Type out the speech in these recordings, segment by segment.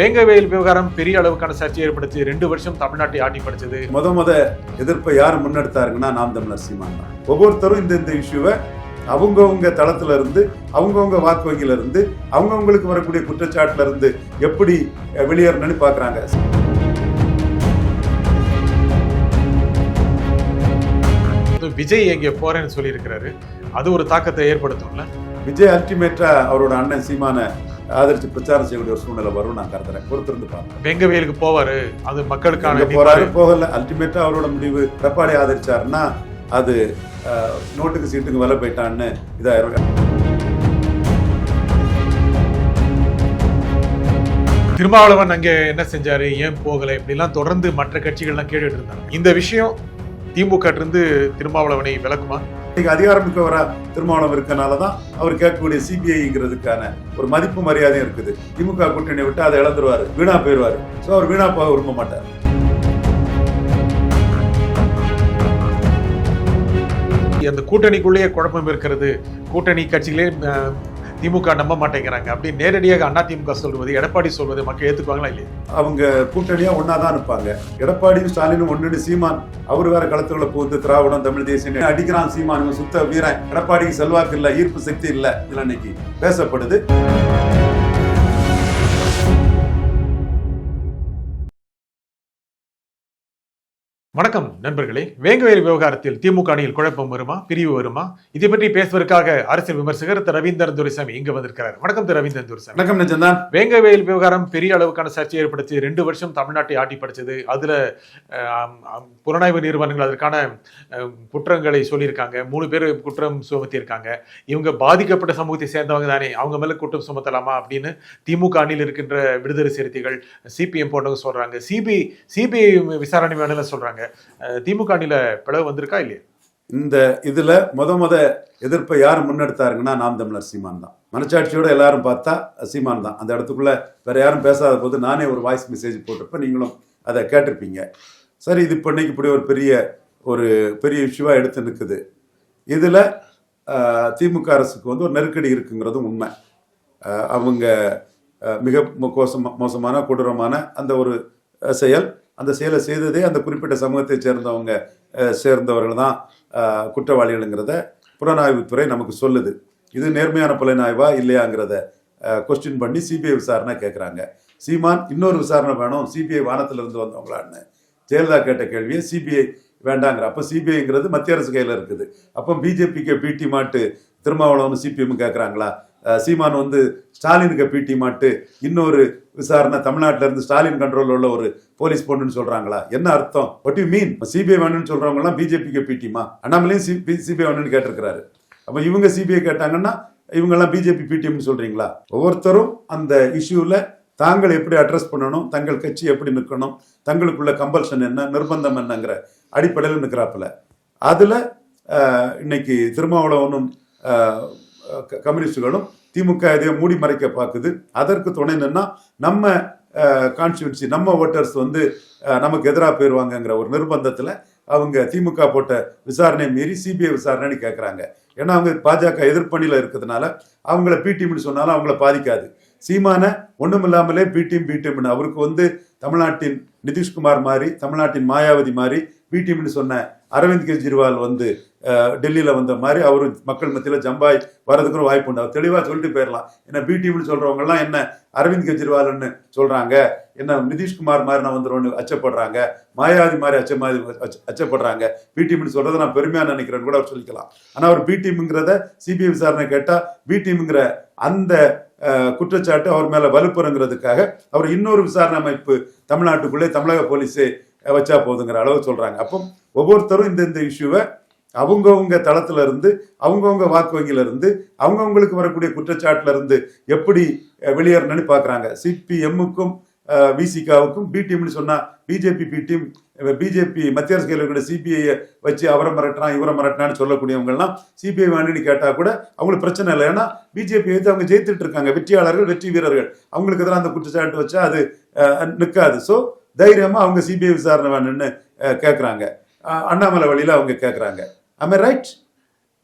வேங்கவேல் விவகாரம் பெரிய அளவுக்கான சர்ச்சை ஏற்படுத்தி ரெண்டு வருஷம் தமிழ்நாட்டை ஆட்டி படிச்சது. முத முத எதிர்ப்பை யார் முன்னெடுத்தாருங்கன்னா நாம் தமிழர் சீமான் தான். ஒவ்வொருத்தரும் இந்த இந்த இஷ்யூவை அவங்கவுங்க தளத்துல இருந்து அவங்கவுங்க வாக்கு வங்கியில இருந்து அவங்கவுங்களுக்கு வரக்கூடிய குற்றச்சாட்டுல இருந்து எப்படி வெளியேறணும்னு பாக்குறாங்க விஜய் எங்கே போறேன்னு சொல்லியிருக்கிறாரு. அது ஒரு தாக்கத்தை ஏற்படுத்தும்ல? விஜய் அல்டிமேட்டா அவரோட அண்ணன் சீமான ஆதரிச்சு பிரச்சாரம் செய்யக்கூடிய ஒரு சூழ்நிலை வரும் நான் கருதுறேன். பொறுத்திருந்து பார்ப்போம். வேங்கவேலுக்கு போவாரு. அது மக்களுக்கான எங்க போறாரு போகல. அல்டிமேட்டா அவரோட முடிவு எடப்பாடி ஆதரிச்சாருன்னா அது நோட்டுக்கு சீட்டுக்கு விலை போயிட்டான்னு இதாயிரும் திருமாவளவன் அங்கே என்ன செஞ்சாரு? ஏன் போகல? இப்படிலாம் தொடர்ந்து மற்ற கட்சிகள்லாம் கேட்டுட்டு இருந்தாங்க. இந்த விஷயம் திமுக இருந்து திருமாவளவனை விளக்குமா? இன்னைக்கு அதிகாரமிக்கவரா திருமாவளம் இருக்கனால தான் அவர் கேட்கக்கூடிய சிபிஐங்கிறதுக்கான ஒரு மதிப்பு மரியாதையும் இருக்குது. திமுக கூட்டணியை விட்டு அதை இழந்துருவாரு வீணா போயிடுவாரு ஸோ அவர் வீணா போக விரும்ப மாட்டார். அந்த கூட்டணிக்குள்ளேயே குழப்பம் இருக்கிறது. கூட்டணி கட்சிகளே திமுக நம்ப மாட்டேங்கிறாங்க. அப்படி நேரடியாக அண்ணா திமுக சொல்வது எடப்பாடி சொல்வது மக்கள் ஏற்றுக்குவாங்களா இல்லையா? அவங்க கூட்டணியா ஒன்னா தான் இருப்பாங்க. எடப்பாடியும் ஸ்டாலினும் ஒன்னு சீமான் அவர் வேற களத்துக்குள்ள போகுது திராவிடம் தமிழ் தேசியம் அடிக்கிறான் சீமான். சுத்த வீரன். எடப்பாடிக்கு செல்வாக்கு இல்லை ஈர்ப்பு சக்தி இல்ல. இதெல்லாம் இன்னைக்கு பேசப்படுது. வணக்கம் நண்பர்களே. வேங்கவேல் விவகாரத்தில் திமுக அணியில் குழப்பம் வருமா? பிரிவு வருமா? இதை பற்றி பேசுவதற்காக அரசியல் விமர்சகர் திரு ரவீந்திரன் துரைசாமி இங்க வந்திருக்கிறார். வணக்கம் திரு ரவீந்திரன் துரைசாமி. வணக்கம் நிஜம்தான் வேங்கவேல் விவகாரம் பெரிய அளவுக்கான சர்ச்சை ஏற்படுத்தி ரெண்டு வருஷம் தமிழ்நாட்டை ஆட்டி படிச்சது. அதுல புலனாய்வு நிறுவனங்கள் அதற்கான குற்றங்களை சொல்லியிருக்காங்க. மூணு பேர் குற்றம் சுமத்தியிருக்காங்க. இவங்க பாதிக்கப்பட்ட சமூகத்தை சேர்ந்தவங்க தானே. அவங்க மேல குற்றம் சுமத்தலாமா அப்படின்னு திமுக அணியில் இருக்கின்ற விடுதலை சிறுத்தைகள் சிபிஎம் போன்றவங்க சொல்றாங்க. சிபிஐ சிபிஐ விசாரணை வேணும்னு சொல்றாங்க. திமுக அணியில பிளவு வந்திருக்கா இல்லையா? இந்த இதுல முத முத எதிர்ப்பை யார் முன்னெடுத்தாருங்கன்னா நாம் தமிழர் சீமான் தான். மனச்சாட்சியோட எல்லாரும் பார்த்தா சீமான் தான். அந்த இடத்துக்குள்ள வேற யாரும் பேசாத போது நானே ஒரு வாய்ஸ் மெசேஜ் போட்டிருப்பேன். நீங்களும் அதை கேட்டிருப்பீங்க. சரி இது இப்போ இன்னைக்கு இப்படி ஒரு பெரிய ஒரு பெரிய இஷ்யூவாக எடுத்து நிற்குது இதில் திமுக அரசுக்கு வந்து ஒரு நெருக்கடி இருக்குங்கிறதும் உண்மை. அவங்க மிக மோ- மோசமான கொடூரமான அந்த ஒரு செயல். அந்த செயலை செய்ததே அந்த குறிப்பிட்ட சமூகத்தை சேர்ந்தவங்க சேர்ந்தவர்கள் தான் குற்றவாளிகள்ங்கிறத புலனாய்வுத்துறை நமக்கு சொல்லுது. இது நேர்மையான புலனாய்வா இல்லையாங்கிறத கொஸ்டின் பண்ணி சிபிஐ விசாரணை கேட்குறாங்க சீமான் இன்னொரு விசாரணை வேணும் சிபிஐ வானத்தில் இருந்து வந்தவங்களான்னு. ஜெயலலிதா கேட்ட கேள்வியை சிபிஐ வேண்டாங்கிற. அப்போ சிபிஐங்கிறது மத்திய அரசு கையில் இருக்குது. அப்போ பிஜேபிக்கு பிடி மாட்டு திருமாவளவன் சிபிஎம் கேட்குறாங்களா சீமான் வந்து ஸ்டாலினுக்கு பிடி மாட்டு இன்னொரு விசாரணை தமிழ்நாட்டில இருந்து ஸ்டாலின் கண்ட்ரோல் உள்ள ஒரு போலீஸ் பொண்ணுன்னு சொல்றாங்களா? என்ன அர்த்தம்? வாட் யூ மீன் சிபிஐ வேணும்னு சொல்றவங்க எல்லாம் பிஜேபிக்கு பிடிமா அண்ணாமலையும் சிபிஐ வேணும்னு கேட்டிருக்கிறாரு. அப்ப இவங்க சிபிஐ கேட்டாங்கன்னா இவங்க எல்லாம் பிஜேபி பிடிஎம்னு சொல்றீங்களா? ஒவ்வொருத்தரும் அந்த இஷ்யூல தாங்கள் எப்படி அட்ரஸ் பண்ணணும்? தங்கள் கட்சி எப்படி நிற்கணும்? தங்களுக்குள்ள கம்பல்ஷன் என்ன? நிர்பந்தம் என்னங்கிற அடிப்படையில் நிற்கிறாப்புல. அதுல இன்னைக்கு திருமாவளவனும் கம்யூனிஸ்டுகளும் திமுக இதை மூடி மறைக்க பார்க்குது. அதற்கு துணை என்னன்னா நம்ம கான்ஸ்டியூன்சி நம்ம ஓட்டர்ஸ் வந்து நமக்கு எதிராக போயிடுவாங்கங்கிற ஒரு நிர்பந்தத்தில் அவங்க திமுக போட்ட விசாரணை மீறி சிபிஐ விசாரணைன்னு கேட்குறாங்க ஏன்னா அவங்க பாஜக எதிர்ப்பணியில் இருக்கிறதுனால அவங்கள பிடிஎம்னு சொன்னாலும் அவங்கள பாதிக்காது. சீமான ஒண்ணுமில்லாமலே பிடிஎம் பிடிஎம்னு அவருக்கு வந்து தமிழ்நாட்டின் நிதிஷ்குமார் மாதிரி தமிழ்நாட்டின் மாயாவதி மாதிரி பிடிஎம்னு சொன்ன அரவிந்த் கெஜ்ரிவால் வந்து டெல்லியில் வந்த மாதிரி அவரும் மக்கள் மத்தியில் ஜம்பாய் வரதுக்கு ஒரு வாய்ப்பு உண்டு. அவர் தெளிவாக சொல்லிட்டு போயிடலாம் என்ன பிடிஎம்னு சொல்கிறவங்கலாம் என்ன அரவிந்த் கெஜ்ரிவால்னு சொல்கிறாங்க என்ன நிதிஷ்குமார் மாதிரி நான் வந்துருவோன்னு அச்சப்படுறாங்க மாயாவதி மாதிரி அச்ச மாதிரி அச்சப்படுறாங்க. பிடிஎம்னு சொல்கிறத நான் பெருமையாக நினைக்கிறேன்னு கூட அவர் சொல்லிக்கலாம். ஆனால் அவர் பிடிஎம்ங்கிறத சிபிஐ விசாரணை கேட்டால் பிடிஎம்ங்கிற அந்த குற்றச்சாட்டு அவர் மேலே வலுப்புறங்கிறதுக்காக அவர் இன்னொரு விசாரணை அமைப்பு தமிழ்நாட்டுக்குள்ளே தமிழக போலீஸு வச்சா போதுங்கிற அளவு சொல்றாங்க. அப்போ ஒவ்வொருத்தரும் இந்த இந்த இஷ்யூவை அவங்கவுங்க தளத்துல இருந்து அவங்கவுங்க வாக்கு வங்கியில இருந்து அவங்கவுங்களுக்கு வரக்கூடிய குற்றச்சாட்டுல இருந்து எப்படி வெளியேறணும்னு பாக்குறாங்க சிபிஎம்முக்கும் விசிகாவுக்கும் பி டீம்னு சொன்னா பிஜேபி பி டீம் பிஜேபி மத்திய அரசு கையில் இருக்கிற சிபிஐ வச்சு அவரை மிரட்டினா இவரை மிரட்டினான்னு சொல்லக்கூடியவங்க எல்லாம் சிபிஐ வேணும்னு கேட்டா கூட அவங்களுக்கு பிரச்சனை இல்லை. ஏன்னா பிஜேபி எடுத்து அவங்க ஜெயித்துட்டு இருக்காங்க. வெற்றியாளர்கள் வெற்றி வீரர்கள். அவங்களுக்கு எதிராக அந்த குற்றச்சாட்டு வச்சா அது நிற்காது ஸோ தைரியமா அவங்க சிபிஐ விசாரணை வேணும்னு கேட்கறாங்க அண்ணாமலை வழியில அவங்க கேட்கறாங்க ஐ ரைட்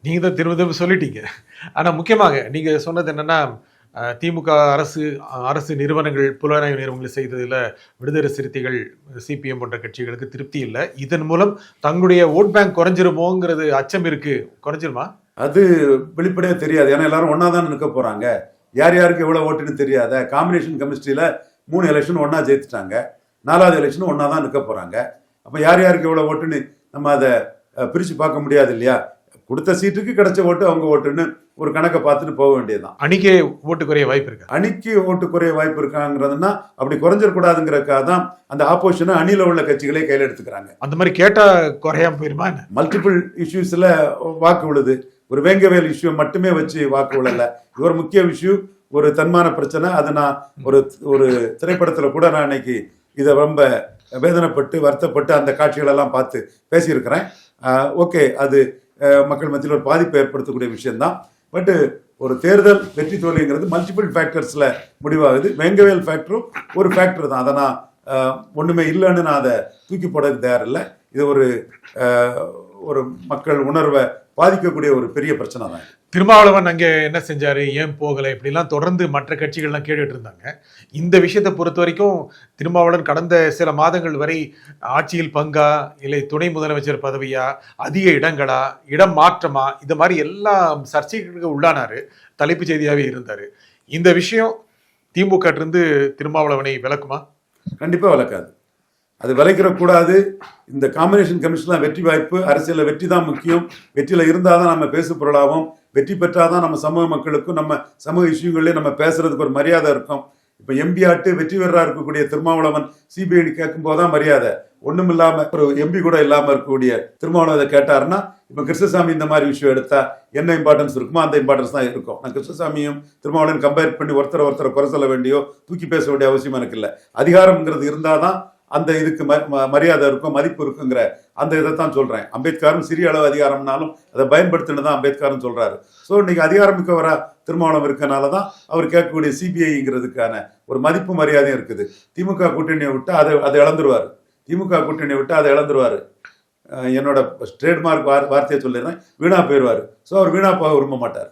நீங்க தான் திரும்ப திரும்ப சொல்லிட்டீங்க. ஆனா முக்கியமாக நீங்க சொன்னது என்னன்னா திமுக அரசு அரசு நிறுவனங்கள் புலனாய்வு நிறுவனங்கள் செய்ததில் விடுதலை சிறுத்தைகள் சிபிஎம் போன்ற கட்சிகளுக்கு திருப்தி இல்லை. இதன் மூலம் தங்களுடைய ஓட் பேங்க் குறைஞ்சிருமோங்கிறது அச்சம் இருக்கு. குறைஞ்சிருமா? அது வெளிப்படையாக தெரியாது. ஏன்னா எல்லாரும் ஒன்றா தான் நிற்க போகிறாங்க யார் யாருக்கு எவ்வளோ ஓட்டுன்னு தெரியாத. காம்பினேஷன் கெமிஸ்ட்ரியில் மூணு எலெக்ஷன் ஒன்றா ஜெயித்துட்டாங்க. நாலாவது எலெக்ஷனும் ஒன்றா தான் நிற்க போகிறாங்க அப்போ யார் யாருக்கு எவ்வளோ ஓட்டுன்னு நம்ம அதை பிரித்து பார்க்க முடியாது இல்லையா? கொடுத்த சீட்டுக்கு கிடைச்ச ஓட்டு அவங்க ஓட்டுன்னு ஒரு கணக்கை பார்த்துட்டு போக வேண்டியதுதான். அணிக்கே ஓட்டு குறைய வாய்ப்பு இருக்கு? அணிக்கு ஓட்டு குறைய வாய்ப்பு இருக்காங்கிறதுனா அப்படி குறைஞ்சிடக்கூடாதுங்கிறதுக்காக தான் அந்த ஆப்போசிஷனை அணியில் உள்ள கட்சிகளே கையில் எடுத்துக்கிறாங்க. அந்த மாதிரி கேட்டா குறையாம போயிருமா என்ன? மல்டிபிள் இஷ்யூஸில் வாக்கு விழுது. ஒரு வேங்கவேல் இஷ்யூ மட்டுமே வச்சு வாக்கு விழல. இது ஒரு முக்கிய இஷ்யூ ஒரு தன்மான பிரச்சனை. அதை நான் ஒரு ஒரு திரைப்படத்தில் கூட நான் இன்னைக்கு இதை ரொம்ப வேதனைப்பட்டு வருத்தப்பட்டு அந்த காட்சிகளெல்லாம் பார்த்து பேசியிருக்கிறேன். ஓகே அது மக்கள் மத்தியில் ஒரு பாதிப்பை ஏற்படுத்தக்கூடிய விஷயம்தான். பட்டு ஒரு தேர்தல் வெற்றி தோல்விங்கிறது மல்டிபிள் ஃபேக்டர்ஸில் முடிவாகுது. வெங்கவேல் ஃபேக்டரும் ஒரு ஃபேக்டர் தான். அதை நான் ஒன்றுமே இல்லைன்னு நான் அதை தூக்கி போடறதுக்கு தயாரில்லை. இது ஒரு ஒரு மக்கள் உணர்வை பாதிக்கக்கூடிய ஒரு பெரிய பிரச்சனை தான். திருமாவளவன் அங்கே என்ன செஞ்சாரு? ஏன் போகலை? இப்படிலாம் தொடர்ந்து மற்ற கட்சிகள்லாம் கேட்டுட்டு இருந்தாங்க. இந்த விஷயத்தை பொறுத்த வரைக்கும் திருமாவளவன் கடந்த சில மாதங்கள் வரை ஆட்சியில் பங்கா இல்லை துணை முதலமைச்சர் பதவியா அதிக இடங்களா இடம் மாற்றமா இந்த மாதிரி எல்லா சர்ச்சைகளுக்கு உள்ளானாரு. தலைப்புச் செய்தியாவே இருந்தாரு. இந்த விஷயம் திமுக இருந்து திருமாவளவனை விளக்குமா? கண்டிப்பா விளக்காது. அது விளைக்கிறக்கூடாது இந்த காம்பினேஷன் கமிஷன்லாம் வெற்றி வாய்ப்பு. அரசியலில் வெற்றி தான் முக்கியம். வெற்றியில் இருந்தால் தான் நம்ம பேசு பொருளாகும். வெற்றி பெற்றால் தான் நம்ம சமூக மக்களுக்கும் நம்ம சமூக விஷயங்கள்லேயும் நம்ம பேசுறதுக்கு ஒரு மரியாதை இருக்கும். இப்போ எம்பி ஆட்டு வெற்றி பெறா இருக்கக்கூடிய திருமாவளவன் சிபிஐ கேட்கும்போது தான் மரியாதை. ஒன்றும் இல்லாமல் ஒரு எம்பி கூட இல்லாமல் இருக்கக்கூடிய திருமாவளவன் அதை கேட்டாருன்னா இப்போ கிருஷ்ணசாமி இந்த மாதிரி விஷயம் எடுத்தா என்ன இம்பார்ட்டன்ஸ் இருக்குமோ அந்த இம்பார்ட்டன்ஸ் தான் இருக்கும். நான் கிருஷ்ணசாமியும் திருமாவளவன் கம்பேர் பண்ணி ஒருத்தரை ஒருத்தரை குறை சொல்ல வேண்டியோ தூக்கி பேச வேண்டிய அவசியம் எனக்கு இல்லை. அதிகாரம்ங்கிறது இருந்தால் தான் அந்த இதுக்கு ம- ம- மரியாதை இருக்கும் மதிப்பு இருக்குங்கிற அந்த இதை தான் சொல்றேன். அம்பேத்கரும் சிறிய அளவு அதிகாரம்னாலும் அதை பயன்படுத்தினு தான் அம்பேத்கரும் சொல்றாரு. ஸோ இன்னைக்கு அதிகாரம் மிக்கவராக திருமாவளம் இருக்கனால தான் அவர் கேட்கக்கூடிய சிபிஐங்கிறதுக்கான ஒரு மதிப்பு மரியாதையும் இருக்குது. திமுக கூட்டணியை விட்டு அதை அதை இழந்துருவார். திமுக கூட்டணியை விட்டு அதை இழந்துருவார். என்னோட ட்ரேட்மார்க் வார் வார்த்தையை சொல்லிடுறேன். வீணா போயிடுவார். ஸோ அவர் வீணா போக விரும்ப மாட்டார்.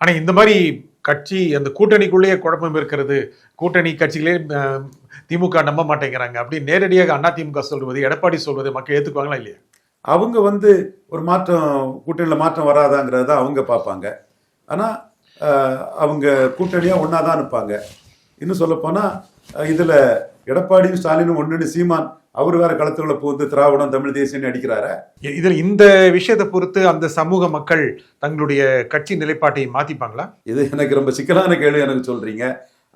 ஆனால் இந்த மாதிரி கட்சி அந்த கூட்டணிக்குள்ளேயே குழப்பம் இருக்கிறது. கூட்டணி கட்சிகளே திமுக நம்ப மாட்டேங்கிறாங்க. அப்படி நேரடியாக அண்ணா திமுக சொல்வது எடப்பாடி சொல்வது மக்கள் ஏத்துக்குவாங்களா இல்லையா? அவங்க வந்து ஒரு மாற்றம் கூட்டணியில் மாற்றம் வராதாங்கிறத அவங்க பார்ப்பாங்க. ஆனால் அவங்க கூட்டணியாக ஒன்றா தான் இருப்பாங்க இன்னும் சொல்லப்போனால் இதில் எடப்பாடியும் ஸ்டாலினும் ஒன்றுன்னு சீமான் அவர் வேற களத்துக்குள்ள புகுந்து திராவிடம் தமிழ் தேசியம்னு அடிக்கிறாரு. இதில் இந்த விஷயத்தை பொறுத்து அந்த சமூக மக்கள் தங்களுடைய கட்சி நிலைப்பாட்டை மாத்திப்பாங்களா? இது எனக்கு ரொம்ப சிக்கலான கேள்வி எனக்கு சொல்றீங்க.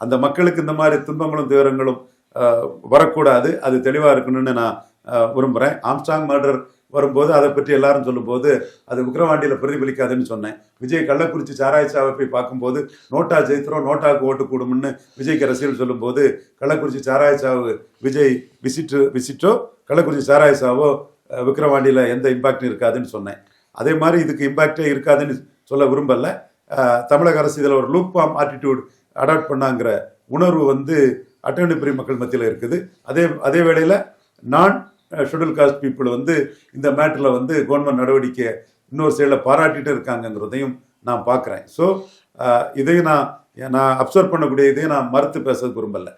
அந்த மக்களுக்கு இந்த மாதிரி துன்பங்களும் துயரங்களும் வரக்கூடாது. அது தெளிவாக இருக்கணும்னு நான் விரும்புகிறேன் ஆம்ஸ்டாங் மர்டர் வரும்போது அதை பற்றி எல்லாரும் சொல்லும்போது அது விக்ரவாண்டியில் பிரதிபலிக்காதுன்னு சொன்னேன். விஜய் கள்ளக்குறிச்சி சாராய்ச்சாவை போய் பார்க்கும்போது நோட்டா ஜெயித்திரம் நோட்டாவுக்கு ஓட்டு கூடும்னு விஜய்க்கு ரசிகர்கள் சொல்லும்போது கள்ளக்குறிச்சி சாராய்ச்சாவு விஜய் விசிட்டு விசிட்டோ கள்ளக்குறிச்சி சாராய்ச்சாவோ விக்ரவாண்டியில் எந்த இம்பாக்டும் இருக்காதுன்னு சொன்னேன். அதே மாதிரி இதுக்கு இம்பாக்டே இருக்காதுன்னு சொல்ல விரும்பலை. தமிழக அரசு இதில் ஒரு லூப் ஃபார்ம் ஆட்டிடியூட் அடாப்ட் பண்ணாங்கிற உணர்வு வந்து அட்டவணைப்பிரி மக்கள் மத்தியில் இருக்குது. அதே அதே வேளையில் நான் ஷெட்யூல் காஸ்ட் பீப்புள் வந்து இந்த மேட்டரில் வந்து கவர்மெண்ட் நடவடிக்கை இன்னொரு சைடில் பாராட்டிட்டு இருக்காங்கங்கிறதையும் நான் பார்க்குறேன். ஸோ இதையும் நான் நான் அப்சர்வ் பண்ணக்கூடிய இதையும் நான் மறுத்து பேச விரும்பல.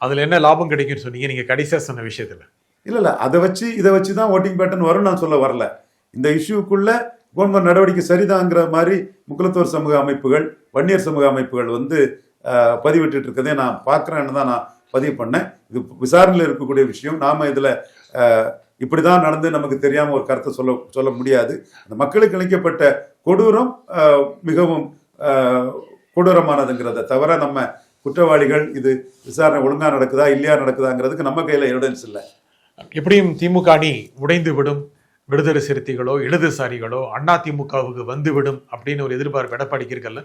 அதுல என்ன லாபம் கிடைக்கும்னு சொன்னீங்க? நீங்க கடைசியா சொன்ன விஷயத்துல. இல்லை இல்லை. அதை வச்சு இதை வச்சு தான் ஓட்டிங் பேட்டர்ன் வரும் நான் சொல்ல வரல. இந்த இஷ்யூக்குள்ள கவர்மெண்ட் நடவடிக்கை சரிதாங்கிற மாதிரி முக்குலத்தோர் சமூக அமைப்புகள் வன்னியர் சமூக அமைப்புகள் வந்து அஹ், பதிவிட்டுட்டு இருக்கதே நான் பார்க்குறேன்னு தான் நான் பதிவு பண்ணேன். இது விசாரணையில் இருக்கக்கூடிய விஷயம். நாம் இதில் இப்படி தான் நடந்து நமக்கு தெரியாமல் ஒரு கருத்தை சொல்ல சொல்ல முடியாது. அந்த மக்களுக்கு இழைக்கப்பட்ட கொடூரம் மிகவும் கொடூரமானதுங்கிறத தவிர நம்ம குற்றவாளிகள் இது விசாரணை ஒழுங்காக நடக்குதா இல்லையா நடக்குதாங்கிறதுக்கு நம்ம கையில் எவிடன்ஸ் இல்லை. எப்படியும் திமுக அணி உடைந்து விடும் விடுதலை சிறுத்தைகளோ இடதுசாரிகளோ அண்ணா திமுகவுக்கு வந்து விடும் அப்படின்னு ஒரு எதிர்பார்ப்பு எடப்பாடிக்கு இருக்கல்ல?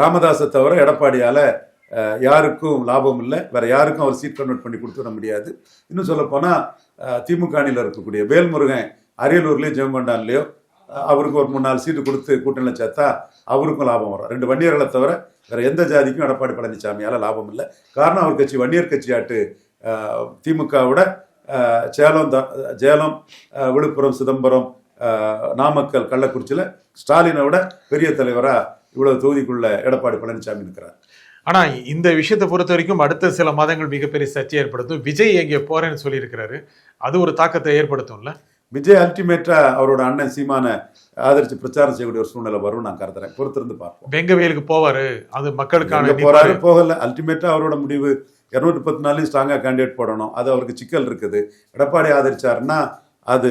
ராமதாஸை தவிர எடப்பாடியால் யாருக்கும் லாபம் இல்லை. வேற யாருக்கும் அவர் சீட் கன்வெர்ட் பண்ணி கொடுத்துட முடியாது. இன்னும் சொல்லப்போனால் திமுக அணியில் இருக்கக்கூடிய வேல்முருகன் அரியலூர்லேயோ ஜெயங்கொண்டான்லேயோ அவருக்கு ஒரு மூணு நாலு சீட்டு கொடுத்து கூட்டணியில் சேர்த்தா அவருக்கும் லாபம் வரும். ரெண்டு வன்னியர்களை தவிர வேற எந்த ஜாதிக்கும் எடப்பாடி பழனிசாமியால் லாபம் இல்லை. காரணம் அவர் கட்சி வன்னியர் கட்சியாட்டு ஆட்டு திமுகவோட சேலம் த- சேலம் விழுப்புரம் சிதம்பரம் நாமக்கல் கள்ளக்குறிச்சியில் ஸ்டாலினை விட பெரிய தலைவராக இவ்வளவு தொகுதிக்குள்ள எடப்பாடி பழனிசாமி இருக்கிறார் ஆனா இந்த விஷயத்தை பொறுத்த வரைக்கும் அடுத்த சில மாதங்கள் மிகப்பெரிய சர்ச்சை ஏற்படுத்தும். விஜய் எங்கே போறேன்னு சொல்லியிருக்கிறாரு. அது ஒரு தாக்கத்தை ஏற்படுத்தும்ல? விஜய் அல்டிமேட்டா அவரோட அண்ணன் சீமானை ஆதரிச்சு பிரச்சாரம் செய்யக்கூடிய ஒரு சூழ்நிலை வரும் நான் கருதுறேன். பொறுத்திருந்து பார்ப்போம். வெங்கவேலுக்கு போவாரு. அது மக்களுக்கான எங்க போறாரு? போகல. அல்டிமேட்டா அவரோட முடிவு இருநூற்றி பத்து நாளையும் ஸ்ட்ராங்கா கேண்டிடேட் போடணும். அது அவருக்கு சிக்கல் இருக்குது. எடப்பாடி ஆதரிச்சாருன்னா அது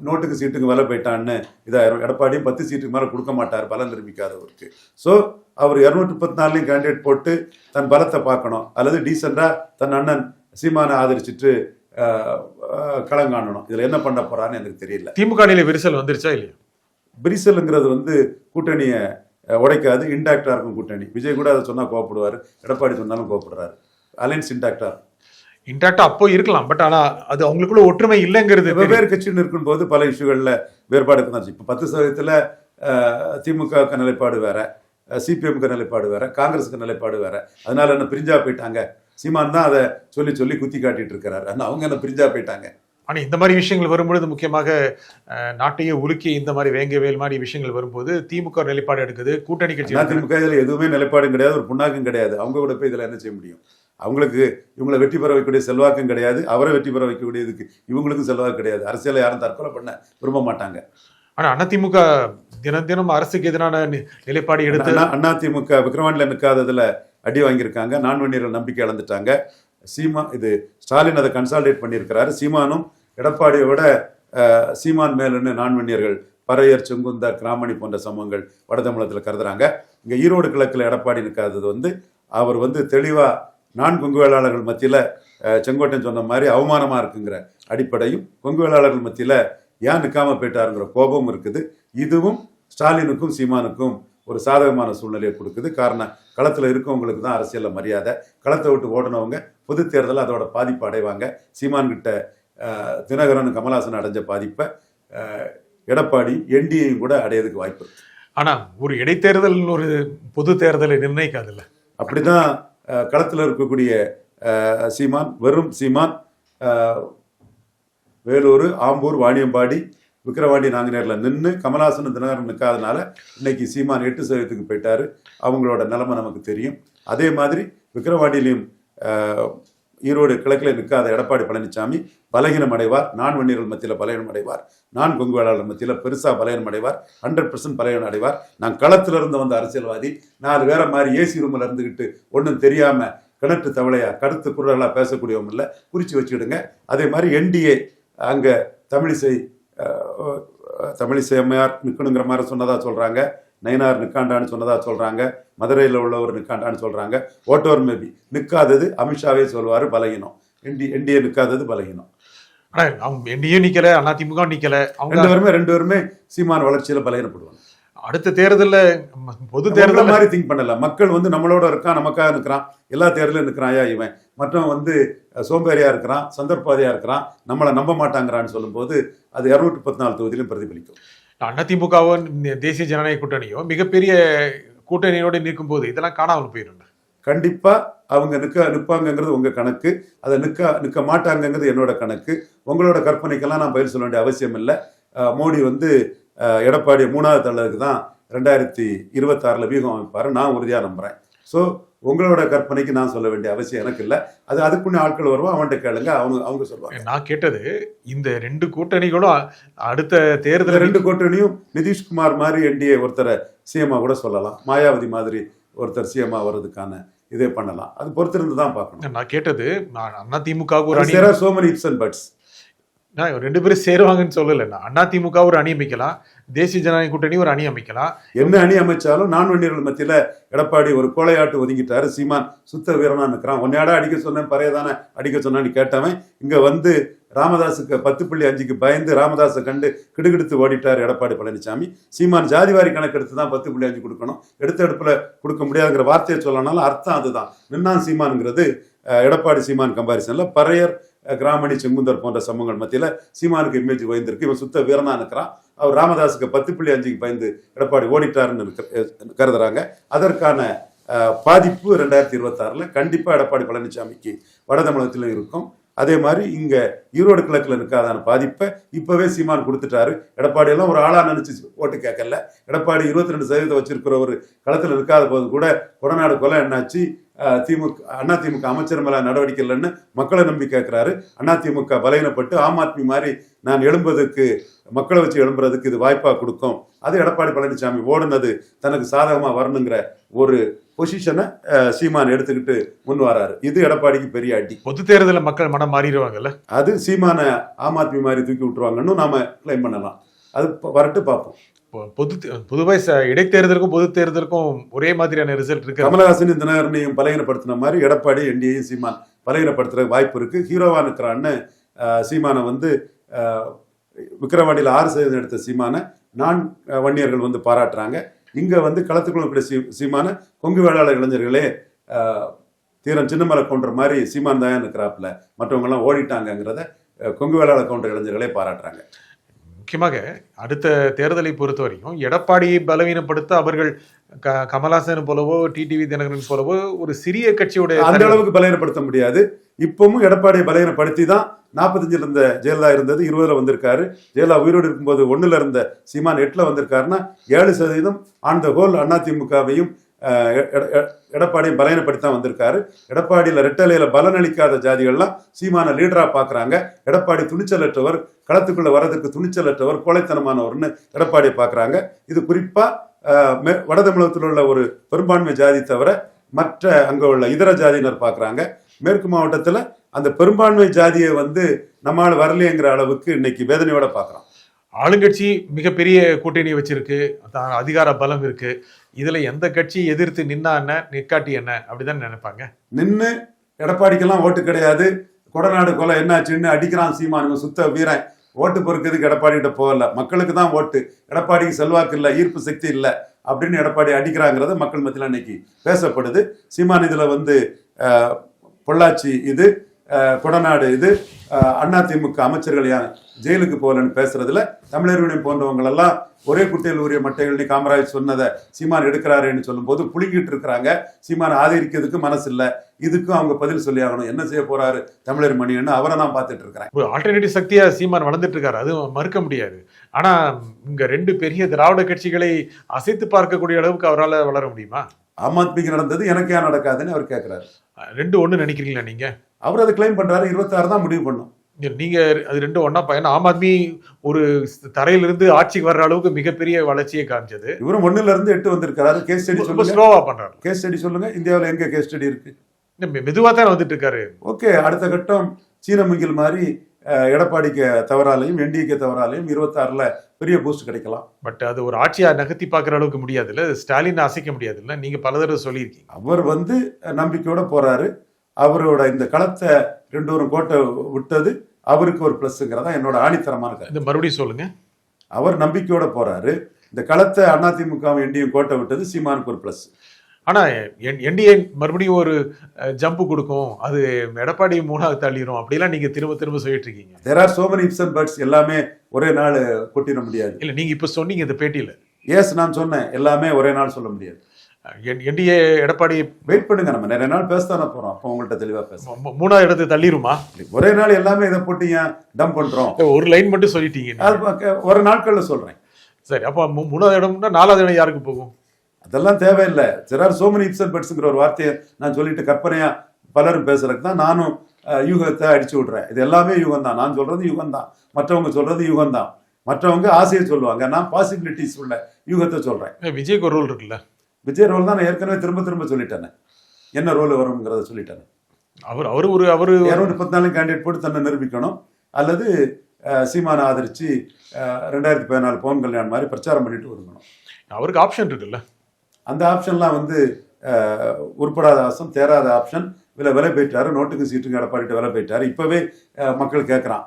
நோட்டுக்கு சீட்டுக்கு மேலே போயிட்டான்னு இதாயிரும் எடப்பாடியும் பத்து சீட்டுக்கு மேலே கொடுக்க மாட்டார் பலம் நிரூபிக்காதவருக்கு. ஸோ அவர் இரநூற்றி பத்து நாள்லையும் கேண்டிடேட் போட்டு தன் பலத்தை பார்க்கணும். அல்லது டீசெண்டாக தன் அண்ணன் சீமானை ஆதரிச்சிட்டு அஹ், அஹ், களம் காணணும். இதில் என்ன பண்ண போறான்னு எனக்கு தெரியல. திமுக விரிசல் வந்துருச்சா இல்லையா? பிரிசலுங்கிறது வந்து கூட்டணியை உடைக்காது. இன்டாக்டா இருக்கும் கூட்டணி. விஜய் கூட அதை சொன்னா கோவப்படுவார். எடப்பாடி சொன்னாலும் கோவப்படுறாரு. அலைன்ஸ் இன்டாக்டா இன்டாக்டா அப்போ இருக்கலாம் பட் ஆனா அது அவங்களுக்குள்ள ஒற்றுமை இல்லைங்கிறது. வெவ்வேறு கட்சின்னு இருக்கும்போது பல இஷ்யூகளில் வேறுபாடு தான் இப்போ பத்து சதவீதத்தில் திமுகவுக்கு நிலைப்பாடு வேற சிபிஎம்க்கு நிலைப்பாடு வேற காங்கிரஸுக்கு நிலைப்பாடு வேற. அதனால என்ன பிரிஞ்சா போயிட்டாங்க. சீமான் தான் அதை சொல்லி சொல்லி குத்தி காட்டிட்டு இருக்கிறாரு ஆனால் அவங்க என்ன பிரிஞ்சா போயிட்டாங்க? ஆனா இந்த மாதிரி விஷயங்கள் வரும்பொழுது முக்கியமாக நாட்டையே உலுக்கி இந்த மாதிரி வேங்கவேல் மாதிரி விஷயங்கள் வரும்போது திமுக நிலைப்பாடு எடுக்குது கூட்டணி கட்சி. அதிமுக இதில் எதுவுமே நிலைப்பாடும் கிடையாது ஒரு புண்ணாக்கும் கிடையாது. அவங்க கூட போய் இதில் என்ன செய்ய முடியும்? அவங்களுக்கு இவங்களை வெற்றி பெற வைக்கக்கூடிய செல்வாக்கும் கிடையாது அவரை வெற்றி பெற வைக்கக்கூடியதுக்கு இவங்களுக்கும் செல்வாக்கு கிடையாது. அரசியலை யாரும் தற்கொலை பண்ண விரும்ப மாட்டாங்க. ஆனா அதிமுக தினம் தினம் அரசுக்கு எதிரான நிலைப்பாடு எடுத்து அண்ணா அண்ணா திமுக விக்ரவாண்டில் நிற்காததுல அடி வாங்கியிருக்காங்க. நான்வெண்ணியர்கள் நம்பிக்கை இழந்துட்டாங்க. சீமா இது ஸ்டாலின் அதை கன்சால்டேட் பண்ணியிருக்கிறாரு. சீமானும் எடப்பாடியை விட சீமான் மேலுன்னு நான்வெண்ணியர்கள் பறையர் செங்குந்தார் கிராமணி போன்ற சமூகங்கள் வட தமிழகத்தில் கருதுறாங்க. இங்கே ஈரோடு கிழக்கில் எடப்பாடி நிற்காதது வந்து அவர் வந்து தெளிவாக நான் கொங்கு வேளாளர்கள் மத்தியில் செங்கோட்டையன் சொன்ன மாதிரி அவமானமாக இருக்குங்கிற அடிப்படையும் கொங்கு வேளாளர்கள் மத்தியில் ஏன் நிற்காம போயிட்டாருங்கிற கோபமும் இருக்குது. இதுவும் ஸ்டாலினுக்கும் சீமானுக்கும் ஒரு சாதகமான சூழ்நிலையை கொடுக்குது. காரணம் களத்தில் இருக்கவங்களுக்கு தான் அரசியலில் மரியாதை. களத்தை விட்டு ஓடினவங்க பொது தேர்தலில் அதோட பாதிப்பு அடைவாங்க. சீமான் கிட்ட அஹ், தினகரன் கமலஹாசன் அடைஞ்ச பாதிப்பை எடப்பாடி என்டிஏயும் கூட அடையறதுக்கு வாய்ப்பு இருக்கு. ஆனா ஒரு இடைத்தேர்தல் ஒரு பொது தேர்தலை நிர்ணயிக்காதுல்ல? அப்படிதான் களத்தில் இருக்கக்கூடிய சீமான் வெறும் சீமான் வேலூர் ஆம்பூர் வாணியம்பாடி விக்கிரவாண்டி நாங்குநேரில் நின்று கமலாசன் தினகரன் நிற்காதனால இன்னைக்கு சீமான் எட்டு சதவீதத்துக்கு போயிட்டாரு. அவங்களோட நிலைமை நமக்கு தெரியும். அதே மாதிரி விக்கிரவாண்டியிலையும் ஈரோடு கிழக்கில் நிற்காத எடப்பாடி பழனிசாமி பலகீனம் அடைவார். நான் வன்னியர்கள் மத்தியில் பலகீனம் அடைவார். நான் கொங்கு வேளாளர் மத்தியில் பெருசாக பலகீனம் அடைவார். ஹண்ட்ரட் பர்சன்ட் பலகீனம் அடைவார். நான் களத்திலிருந்து வந்த அரசியல்வாதி. நாலு வேற மாதிரி ஏசி ரூமில் இருந்துக்கிட்டு ஒன்றும் தெரியாமல் கிணற்று தவளையா கருத்து குரலாக பேசக்கூடியவங்க இல்லை. குறித்து வச்சுக்கிடுங்க. அதே மாதிரி என்டிஏ அங்கே தமிழிசை தமிழிசை அம்மையார் நிற்கணுங்கிற மாதிரி சொன்னதாக சொல்கிறாங்க நயினார் நிற்காண்டான்னு சொன்னதா சொல்கிறாங்க மதுரையில் உள்ளவர் நிற்காண்டான்னு சொல்கிறாங்க ஓட்டோர் மேபி நிற்காதது அமித்ஷாவே சொல்வார் பலகீனம். என்டி என்டிஏ நிற்காதது பலகீனம். ஆனா அவங்க என்டியும் நிக்கல அதிமுக நிக்கல அவங்க ரெண்டு பேருமே ரெண்டு பேருமே சீமான வளர்ச்சியில் பலகீனப்படுவாங்க. அடுத்த தேர்தல்ல பொது தேர்தல் மாதிரி திங்க் பண்ணல. மக்கள் வந்து நம்மளோட இருக்கான் நமக்காக நிற்கிறான் எல்லா தேர்தலும் நிற்கிறான் ஐயா இவன். மற்றவன் வந்து அஹ், சோம்பேறியா இருக்கிறான் சந்தர்ப்பாதியா இருக்கிறான். நம்மளை நம்ப மாட்டாங்கிறான்னு சொல்லும்போது அது இரநூற்றி பத்து நாலு தொகுதியிலும் பிரதிபலிக்கும். அதிமுகவோ தேசிய ஜனநாயக கூட்டணியோ மிகப்பெரிய கூட்டணியோடு நிற்கும் போது இதெல்லாம் காணாமல் போயிடும் கண்டிப்பா அவங்க நிற்க நிற்பாங்கங்கிறது உங்க கணக்கு. அதை நிற்க நிற்க மாட்டாங்கங்கிறது என்னோட கணக்கு. உங்களோட கற்பனைக்கெல்லாம் நான் பயிர் சொல்ல வேண்டிய அவசியம் இல்லை. மோடி வந்து எடப்பாடி மூணாவது தலைவருக்கு தான் ரெண்டாயிரத்தி இருபத்தாறில் வியூகம் அமைப்பார். நான் உறுதியாக நம்புறேன். ஸோ உங்களோட கற்பனைக்கு நான் சொல்ல வேண்டிய அவசியம் எனக்கு இல்லை. அது அதுக்குன்னு ஆட்கள் வருவோம் அவன்கிட்ட கேளுங்க அவங்க அவங்க சொல்லுவாங்க. நான் கேட்டது இந்த ரெண்டு கூட்டணிகளும் அடுத்த தேர்தல் ரெண்டு கூட்டணியும் நிதிஷ்குமார் மாதிரி என்டிஏ ஒருத்தரை சிஎம்மா கூட சொல்லலாம். மாயாவதி மாதிரி ஒருத்தர் சிஎம்மா வர்றதுக்கான இதே பண்ணலாம். அது பொறுத்திருந்து தான் பார்க்கணும். நான் கேட்டது நான் அதிமுக ஒரு so many ifs and buts. நான் ரெண்டு பேரும் சேருவாங்கன்னு சொல்லல. நான் அதிமுக ஒரு அணி அமைக்கலாம் தேசிய ஜனநாயக கூட்டணி ஒரு அணி அமைக்கலாம். என்ன அணி அமைச்சாலும் நான் வண்டியர்கள் மத்தியில எடப்பாடி ஒரு கோலையாட்டு ஒதுங்கிட்டாரு. சீமான் சுத்த வீரனா நிற்கிறான் உன்னையாடா அடிக்க சொன்னேன்? பறையதானே அடிக்க சொன்னான்னு கேட்டவன் இங்க வந்து ராமதாஸுக்கு பத்து புள்ளி அஞ்சுக்கு பயந்து ராமதாஸை கண்டு கிடுகிடுத்து ஓடிட்டார் எடப்பாடி பழனிசாமி சீமான் ஜாதிவாரி கணக்கெடுத்து தான் பத்து புள்ளி அஞ்சு கொடுக்கணும். எடுத்த எடுப்பில் கொடுக்க முடியாதுங்கிற வார்த்தையை சொல்லனாலும் அர்த்தம் அதுதான். நின்னான் சீமான்ங்கிறது எடப்பாடி சீமான் கம்பாரிசன்ல பறையர் கிராமணி செங்குந்தர் போன்ற சமூகங்கள் மத்தியில் சீமானுக்கு இமேஜ் பயந்துருக்கு இவன் சுத்த வீரனா இருக்கிறான் அவர் ராமதாஸுக்கு பத்து புள்ளி அஞ்சுக்கு பயந்து எடப்பாடி ஓடிட்டாருன்னு கருதுறாங்க. அதற்கான பாதிப்பு ரெண்டாயிரத்தி இருபத்தாறில் கண்டிப்பாக எடப்பாடி பழனிசாமிக்கு வட தமிழகத்திலும் இருக்கும். அதே மாதிரி இங்கே ஈரோடு கிழக்கில் இருக்காதான பாதிப்பை இப்போவே சீமான் கொடுத்துட்டாரு. எடப்பாடியெல்லாம் ஒரு ஆளாக நினச்சி ஓட்டு கேட்கல. எடப்பாடி இருபத்தி ரெண்டு சதவீதம் வச்சிருக்கிற ஒரு களத்தில் இருக்காத போது கூட கொடநாடு கொலை என்னாச்சு. திமுக அண்ணா திமுக அமைச்சர் மேல நடவடிக்கை இல்லைன்னு மக்களை நம்பி கேட்கிறாரு அண்ணா திமுக பலகீனப்பட்டு ஆம் ஆத்மி மாதிரி நான் எழும்புவதற்கு மக்களை வச்சு எழும்புறதுக்கு இது வாய்ப்பா கொடுக்கும். அது எடப்பாடி பழனிசாமி ஓடுனது தனக்கு சாதகமா வரணுங்கிற ஒரு பொசிஷனை சீமான் எடுத்துக்கிட்டு முன் வராரு. இது எடப்பாடிக்கு பெரிய அடி. பொது தேர்தலில் மக்கள் மனம் மாறிடுவாங்கல்ல? அது சீமான ஆம் ஆத்மி மாதிரி தூக்கி விட்டுருவாங்கன்னு நாம கிளைம் பண்ணலாம். அது வரட்டு பார்ப்போம். பொது தே- பொதுவாக ச- இடைத்தேர்தலுக்கும் பொது தேர்தலுக்கும் ஒரே மாதிரியான ரிசல்ட் இருக்கு கமலஹாசன் இந்த நகரனையும் பலகீனப்படுத்தின மாதிரி எடப்பாடி என்டிஏயும் சீமான் பலகீனப்படுத்துற வாய்ப்பு இருக்கு. ஹீரோவா இருக்கிறான்னு சீமானை வந்து விக்ரவாண்டியில் விக்கிரவாண்டியில் ஆறு சதவீதம் எடுத்த சீமானை நான் வன்னியர்கள் வந்து பாராட்டுறாங்க. இங்க வந்து களத்துக்குள்ள கூட சீ சீமான கொங்கு வேளாளர் இளைஞர்களே தீரம் தீரன் சின்னமலை கொன்ற மாதிரி சீமான் தான் இருக்கிறாப்புல. மற்றவங்க எல்லாம் ஓடிட்டாங்கங்கிறத கொங்கு வேளாளர் கொன்ற இளைஞர்களே பாராட்டுறாங்க. முக்கியமாக அடுத்த தேர்தலை பொறுத்த வரைக்கும் எடப்பாடியை பலவீனப்படுத்த அவர்கள் க கமல்ஹாசன் போலவோ டிடிவி தினகரன் போலவோ ஒரு சிறிய கட்சியோட அந்த அளவுக்கு பலகீனப்படுத்த முடியாது. இப்பவும் எடப்பாடியை பலகீனப்படுத்தி தான் நாற்பத்தஞ்சில் இருந்த ஜெயலலிதா இருந்தது இருபதுல வந்திருக்காரு. ஜெயலலிதா உயிரோடு இருக்கும்போது ஒண்ணுல இருந்த சீமான் எட்டுல வந்திருக்காருன்னா ஏழு சதவீதம் ஆன் த ஹோல் அதிமுகவையும் எடப்பாடியும் பலகீனப்படுத்தி தான் வந்திருக்காரு. எடப்பாடியில் ரெட்டலையில் பலனளிக்காத ஜாதிகள்லாம் சீமான லீடராக பார்க்குறாங்க எடப்பாடி துணிச்சலற்றவர் களத்துக்குள்ளே வர்றதுக்கு துணிச்சலற்றவர் கோழைத்தனமானவர்னு எடப்பாடியை பார்க்குறாங்க இது குறிப்பாக மே- வட தமிழகத்தில் உள்ள ஒரு பெரும்பான்மை ஜாதி தவிர மற்ற அங்கே உள்ள இதர ஜாதியினர் பார்க்குறாங்க மேற்கு மாவட்டத்தில் அந்த பெரும்பான்மை ஜாதியை வந்து நம்மால் வரலையேங்கிற அளவுக்கு இன்னைக்கு வேதனையோட பார்க்குறோம் ஆளுங்கட்சி மிகப்பெரிய கூட்டணி வச்சிருக்கு. அதிகார பலம் இருக்கு. இதுல எந்த கட்சி எதிர்த்து நின்னா என்ன நிற்காட்டி என்ன அப்படிதான் நினைப்பாங்க. நின்று எடப்பாடிக்கெல்லாம் ஓட்டு கிடையாது. கொடநாடு கொலை என்னாச்சுன்னு அடிக்கிறான் சீமான். சுத்த வீரன். ஓட்டு பொறுக்கிறதுக்கு எடப்பாடி கிட்ட போகல. மக்களுக்கு தான் ஓட்டு. எடப்பாடிக்கு செல்வாக்கு இல்லை ஈர்ப்பு சக்தி இல்லை அப்படின்னு எடப்பாடி அடிக்கிறாங்கிறது மக்கள் மத்தியில் அன்னைக்கு பேசப்படுது. சீமான் இதில் வந்து பொள்ளாச்சி இது கொடநாடு இது. அஹ், அதிமுக அமைச்சர்கள் ஜெயிலுக்கு போகலன்னு பேசுறதுல தமிழர் யூனியன் போன்றவங்களெல்லாம் ஒரே குட்டையில் உரிய மட்டைகள் காமராஜ் சொன்னதை சீமான் எடுக்கிறாருன்னு சொல்லும்போது புளிங்கிட்டு இருக்கிறாங்க. சீமான் ஆதரிக்கிறதுக்கு மனசு இல்லை இதுக்கும் அவங்க பதில் சொல்லி ஆகணும் என்ன செய்ய போறாரு தமிழர் மணின்னு அவரை நான் பார்த்துட்டு இருக்கிறேன். ஒரு ஆல்டர்னேட்டிவ் சக்தியா சீமான் வளர்ந்துட்டு இருக்காரு. அது மறுக்க முடியாது. ஆனா இங்க ரெண்டு பெரிய திராவிட கட்சிகளை அசைத்து பார்க்கக்கூடிய அளவுக்கு அவரால் வளர முடியுமா? ஆம் ஆத்மிக்கு நடந்தது எனக்கு ஏன் நடக்காதுன்னு அவர் கேட்கிறாரு ரெண்டு ஒண்ணு நினைக்கிறீங்களா நீங்க? அவர் அதை கிளைம் பண்றாரு இருபத்தாறு தான் முடிவு பண்ணும். நீங்க அது ரெண்டு ஒண்ணா பயணம் ஆம் ஆத்மி ஒரு தரையிலிருந்து ஆட்சிக்கு வர்ற அளவுக்கு மிகப்பெரிய வளர்ச்சியை காமிச்சது. இவரும் ஒண்ணுல இருந்து எட்டு வந்திருக்காரு. கேஸ் ஸ்டடி சொல்லுங்க. ஸ்லோவா பண்றாரு. கேஸ் ஸ்டடி சொல்லுங்க. இந்தியாவில் எங்க கேஸ் ஸ்டடி இருக்கு? இன்னும் மெதுவா தான் வந்துட்டு இருக்காரு ஓகே அடுத்த கட்டம் சீன முகில் மாதிரி எடப்பாடிக்கு தவறாலையும் என்டிஏக்கு தவறாலையும் இருபத்தாறுல பெரிய பூஸ்ட் கிடைக்கலாம். பட் அது ஒரு ஆட்சியா நகர்த்தி பார்க்குற அளவுக்கு முடியாதுல்ல. ஸ்டாலின் அசைக்க முடியாதுல்ல. நீங்க பல தடவை சொல்லியிருக்கீங்க. அவர் வந்து நம்பிக்கையோட போறாரு. அவரோட இந்த களத்தை ரெண்டு ஒரு கோட்டை விட்டது அவருக்கு ஒரு பிளஸ்ங்கிறதா என்னோட ஆணித்தரமான கருத்து. மறுபடியும் சொல்லுங்க. அவர் நம்பிக்கையோட போறாரு. இந்த களத்தை அதிமுக என்டியும் கோட்டை விட்டது சீமானுக்கு ஒரு பிளஸ் ஆனா என்டிஏ மறுபடியும் ஒரு ஜம்ப் கொடுக்கும். அது எடப்பாடி மூணாவது தள்ளிரும். அப்படிலாம் நீங்க திரும்ப திரும்ப சொல்லிட்டு இருக்கீங்க. There are so many and buts எல்லாமே ஒரே நாள் கொட்டிட முடியாது. இல்ல நீங்க இப்ப சொன்னீங்க இந்த பேட்டியில. எஸ் நான் சொன்னேன். எல்லாமே ஒரே நாள் சொல்ல முடியாது. என்டிஏ எடப்பாடி வெயிட் பண்ணுங்க நம்ம நிறைய நாள் பேசத்தானே போறோம். அப்போ உங்கள்கிட்ட தெளிவா பேச மூ- மூணாவது இடத்துக்கு தள்ளிருமா? ஒரே நாள் எல்லாமே இதை போட்டு ஏன் டம்ப் பண்றோம்? ஒரு லைன் மட்டும் சொல்லிட்டீங்க ஒரு நாட்கள்ல சொல்றேன். சரி அப்ப மூணாவது இடம்னா நாலாவது இடம் யாருக்கு போகும்? அதெல்லாம் தேவையில்லை. சிறார் சோமனி இப்ஸ் அண்ட் பர்ட்ஸ்ங்கிற ஒரு வார்த்தையை நான் சொல்லிட்டு கற்பனையா பலரும் பேசுறதுக்கு தான் நானும் யூகத்தை அடிச்சு விடுறேன். இது எல்லாமே யுகம் தான். நான் சொல்றது யுகம் தான். மற்றவங்க சொல்றது யுகம் தான். மற்றவங்க ஆசையை சொல்லுவாங்க. நான் பாசிபிலிட்டிஸ் உள்ள யூகத்தை சொல்றேன். விஜய்க்கு ஒரு ரோல் இருக்குல்ல? விஜய் ரோல் தான் நான் ஏற்கனவே திரும்ப திரும்ப சொல்லிட்டேனே. என்ன ரோல் வரும்ங்கிறத சொல்லிட்டேன். அவர் அவரு ஒரு அவரு இரநூத்தி முப்பத்தி நாலு கேண்டிடேட் போட்டு தன்னை நிரூபிக்கணும். அல்லது சீமானை ஆதரிச்சு ரெண்டாயிரத்தி பதினாலு பவன் கல்யாண் மாதிரி பிரச்சாரம் பண்ணிட்டு வருங்கணும் அவருக்கு ஆப்ஷன் இருக்குல்ல. அந்த ஆப்ஷன்லாம் வந்து உருப்படாத ஆசம் தேராத ஆப்ஷன் இதில் விலை போயிட்டாரு நோட்டுக்கு சீட்டுக்கு எடப்பாடிட்டு விலை போயிட்டாரு. இப்போவே மக்கள் கேட்குறான்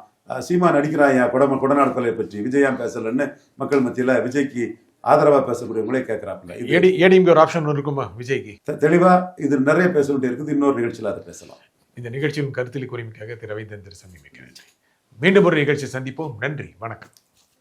சீமா நடிக்கிறான் என் குடம குடநாடு கொலையை பற்றி. விஜய் ஏன் பேசலன்னு மக்கள் மத்தியில் விஜய்க்கு ஆதரவாக பேசக்கூடியவங்களே கேட்குறாப்புல ஏடி ஏடிஎம்கே ஒரு ஆப்ஷன் இருக்குமா விஜய்க்கு? தெளிவா இது நிறைய பேச வேண்டிய இருக்குது இன்னொரு நிகழ்ச்சியில் அதை பேசலாம். இந்த நிகழ்ச்சியின் கருத்தில் குறிமைக்காக திரு ரவிந்தர் சமி மிக்க நன்றி மீண்டும் ஒரு நிகழ்ச்சி சந்திப்போம். நன்றி வணக்கம்.